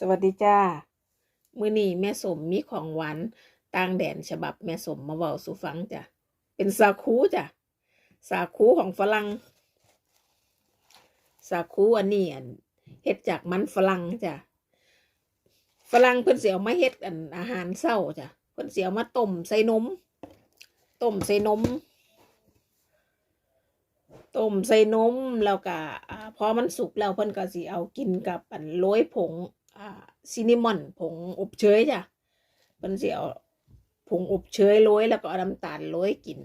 สวัสดีจ้า มื้อนี้แม่สมมีของหวานต่างแดนฉบับแม่สมมาเว้าสู่ฟังจ้ะ เป็นสาคูจ้ะ สาคูของฝรั่ง สาคูอันนี้อันเฮ็ดจากมันฝรั่งจ้ะ ฝรั่งเพิ่นเสิเอามาเฮ็ดอันอาหารเช้าจ้ะ เพิ่นเสิเอามาต้มใส่นม ต้มใส่นม ต้มใส่นมแล้วก็อ่าพอมันสุกแล้วเพิ่นก็สิเอากินกับอันโรยผง อ่าซินนามอนผงอบเชยจ้ะเพิ่นสิเอาผงอบเชยโรยแล้วก็น้ำตาลโรยกิน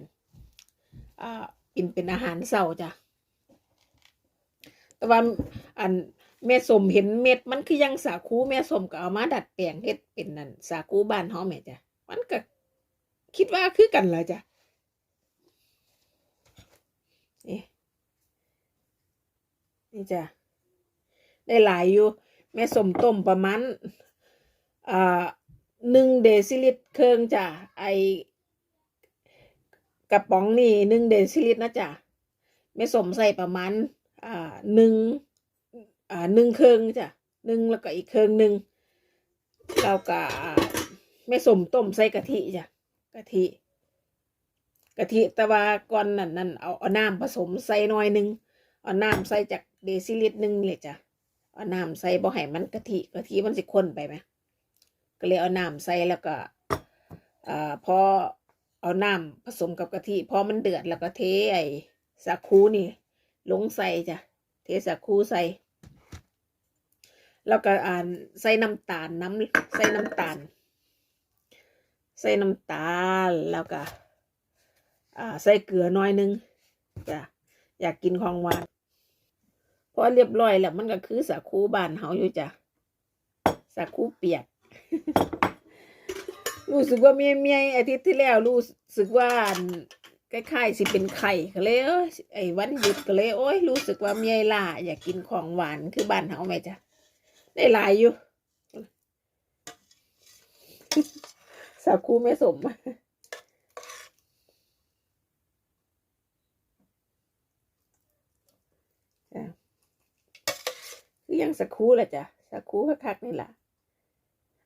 อ่ากินเป็นอาหารเช้าจ้ะแต่ว่าอันแม่สมเห็นเม็ดมันคือยังสาคูแม่สมก็เอามาดัดแปลงเฮ็ดเป็นนั่นสาคูบ้านเฮาแม่จ้ะมันก็คิดว่าคือกันเล่ะจ้ะนี่นี่จ้ะได้หลายอยู่ แม่สมต้มประมาณอ่าหนึ่งเดซิลิตรเครื่องจ้ะไอกระป๋องนี่หนึ่งเดซิลิตรนะจ้ะแม่สมใส่ประมาณอ่าหนึ่งอ่าหนึ่งเครื่องจ้ะหนึ่งแล้วก็อีกเครื่องหนึ่งแล้วก็แม่สมต้มใส่กะทิจ้ะกะทิกะทิแต่ว่าก่อนนั้นนั่นเอาเอาน้ำผสมใส่หน่อยหนึ่งเอาน้ำใส่จากเดซิลิตรหนึ่งเลยจ้ะ เอาน้ำใส่บ่ให้มันกะทิกะทิมันสิข้นไปไหมก็เลยเอาน้ำใส่แล้วก็อ่าพอเอาน้ำผสมกับกะทิพอมันเดือดแล้วก็เทไอ้สาคูนี่ ลงใส่จ้ะเทสาคูใส่แล้วก็อ่านใส่น้ำตาลน้ำใส่น้ำตาล ใส่น้ำตาลแล้วก็อ่าใส่เกลือหน่อยหนึงจ้ะอยากกินของหวาน พอเรียบร้อยแล้วมันก็คือสาคูบานเฮาอยู่จ้ะสาคูเปียก รู้สึกว่าเมียเมียอาทิตย์ที่แล้วรู้สึกว่าคล้ายๆสิเป็นไข่ก็เลยเอ้ยไอ้วันหยุดก็เลยโอ้ยรู้สึกว่าเมียล่าอยากกินของหวานคือบ้านเฮาไหมจ้ะได้หลายอยู่สาคูไม่สม จ้ะคือยัง สักครู่แหละจ้ะสักคู่คักๆนี่แหละ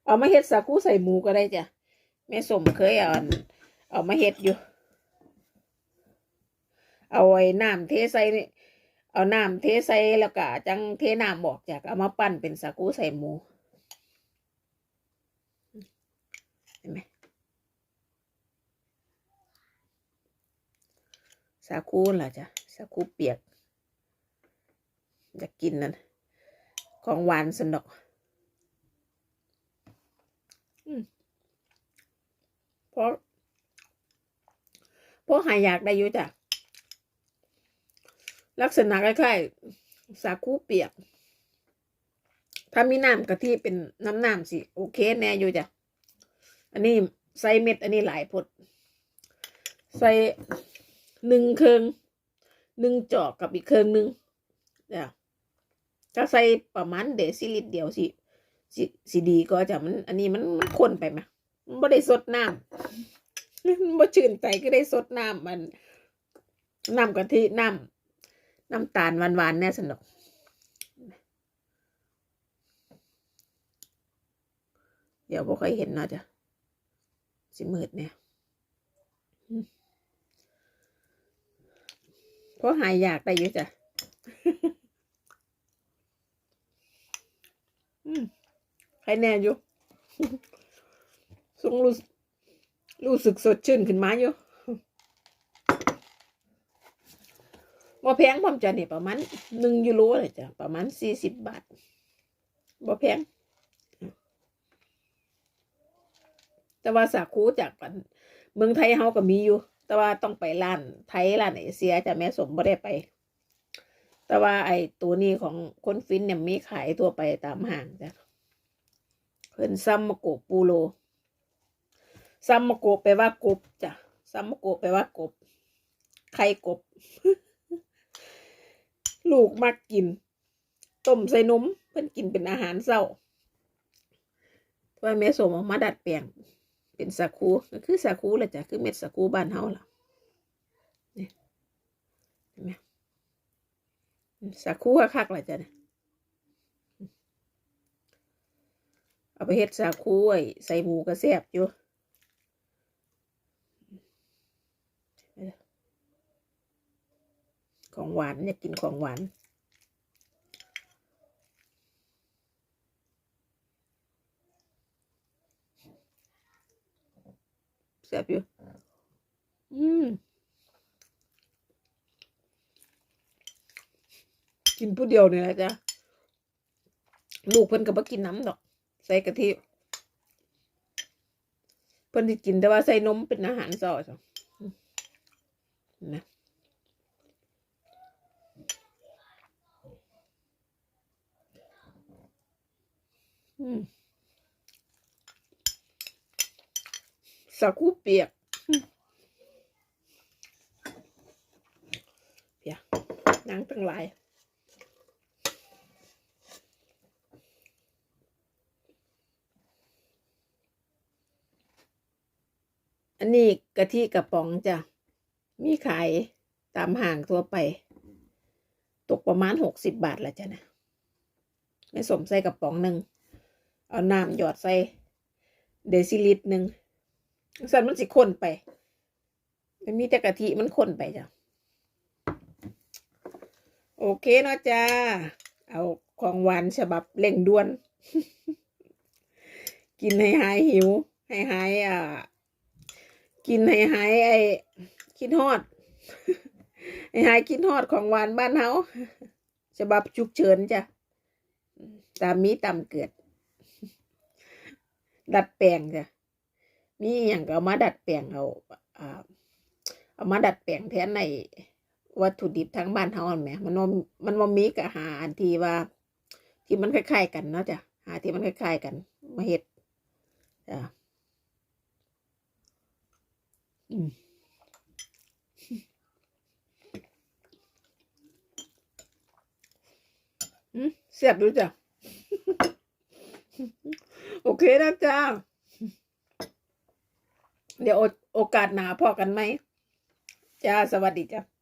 เอามาเฮ็ดสักคู่ใส่หมูก็ได้จ้ะแม่สมเคยเอานเอามาเฮ็ดอยู่ เอาไอ้น้ำเทใส่นี่เอาน้ำเทใส่แล้วก็จังเทน้ำบอกจากเอามาปั้นเป็นสักคู่ใส่หมูเห็นไหมสาคูล่ะจ้ะสาคูเปียกอยากกินนั่น ของหวานสนดอกอมเพราะเพราะหายอยากได้อยู่จ้ะลักษณะคล้ายๆสาคูเปียก ถ้ามีน้ำกะทิเป็นน้ำน้ำสิ โอเคแน่อยู่จ้ะ อันนี้ใส่เม็ด อันนี้หลายพด ใส่หนึ่งเครื่องหนึ่งจอกกับอีกเครื่องหนึ่งจ้ะ ถ้าใส่ประมาณเดซิลิตรเดียวสิสิสิดีก็จะมัน อันนี้มันมันข้นไปไหมมันไม่ได้สดน้ำมันบ่ชื่นใจก็ได้สดน้ำมันน้ำกะทิน้ำน้ำตาลหวานๆแน่สนุกเดี๋ยวบ่ค่อยเห็นเนาะจ้ะสิมืดเนี่ยเพราะหายอยากได้อยู่จ้ะ อืม ใครแน่อยู่ทรงรู้รู้สึกสดชื่นขึ้นมาอยู่บ่แพงพอมจ้ะนี่ยประมาณหนึ่งยูโรเลยจ้ะประมาณสี่สิบบาทบ่แพง แต่ว่าสาคูจากเมืองไทยเฮาก็มีอยู่ แต่ว่าต้องไปร้านไทยร้านเอเชียจะแม่สมบ่ได้ไป แต่ว่าไอ้ตัวนี้ของคนฟินเนี่ยมีขายทั่วไปตามห้างจ้ะ เพิ่นซัมมะโกปูโรซัมมะโกแปลว่ากบจ้ะซัมมะโกแปลว่ากบ ไข่กบ ลูกมักกิน ต้มใส่นมเพิ่นกินเป็นอาหารเช้าว่าแม่สมออกมาดัดแปลง เป็นสาคูก็คือสาคูแหละจ้ะคือเม็ดสาคูบ้านเฮาล่ะนี่เห็นไหมสาคูคักๆเลยจ้ะเนี่ย เอาไปเฮ็ดสาคูไว้ใส่หมูกระแซบอยู่ของหวานอยากกินของหวานแซ่บอยู่ อืม กินผู้เดียวเนี่ยแหละจ้ะลูกเพิ่นก็บ่กินน้ำดอก ใส่กะทิเพิ่นสิกินแต่ว่าใส่นมเป็นอาหารซอจ้ะนะอืมสาคูเปียกเปียกนางตั้งหลาย อันนี้กะทิกระป๋องจ้ะ มีขายตามห้างทั่วไป ตกประมาณหกสิบบาทละจ้ะนะไม่สมใส่กระป๋องหนึ่ง เอาน้ำหยอดใส่เดซิลิตรหนึ่งสันมันสิข้นไป มันมีแต่กะทิมันข้นไปจ้ะ โอเคเนาะจ้า เอาของหวานฉบับเร่งด่วน กินให้หายหิว ให้หายอ่า กินให้หายไอ้คิดฮอดให้หายคิดฮอดของหวานบ้านเฮาฉบับฉุกเฉินจ้ะ ตามมีตามเกิด ดัดแปลงจ้ะมีอย่างก็เอามาดัดแปลงเอาเอามาดัดแปลงแทนในวัตถุดิบทั้งบ้านเฮาแหมมันว่ามันมีก็หาอันที่ว่า ที่มันคล้ายๆกันเนาะจ้ะหาที่มันคล้ายๆกัน มาเฮ็ดจ้ะ อืมอืมเสียบดูจ้ะ โอเคนะจ้า เดี๋ยวโอกาสหนาพอกันไหม จ้า สวัสดีจ้า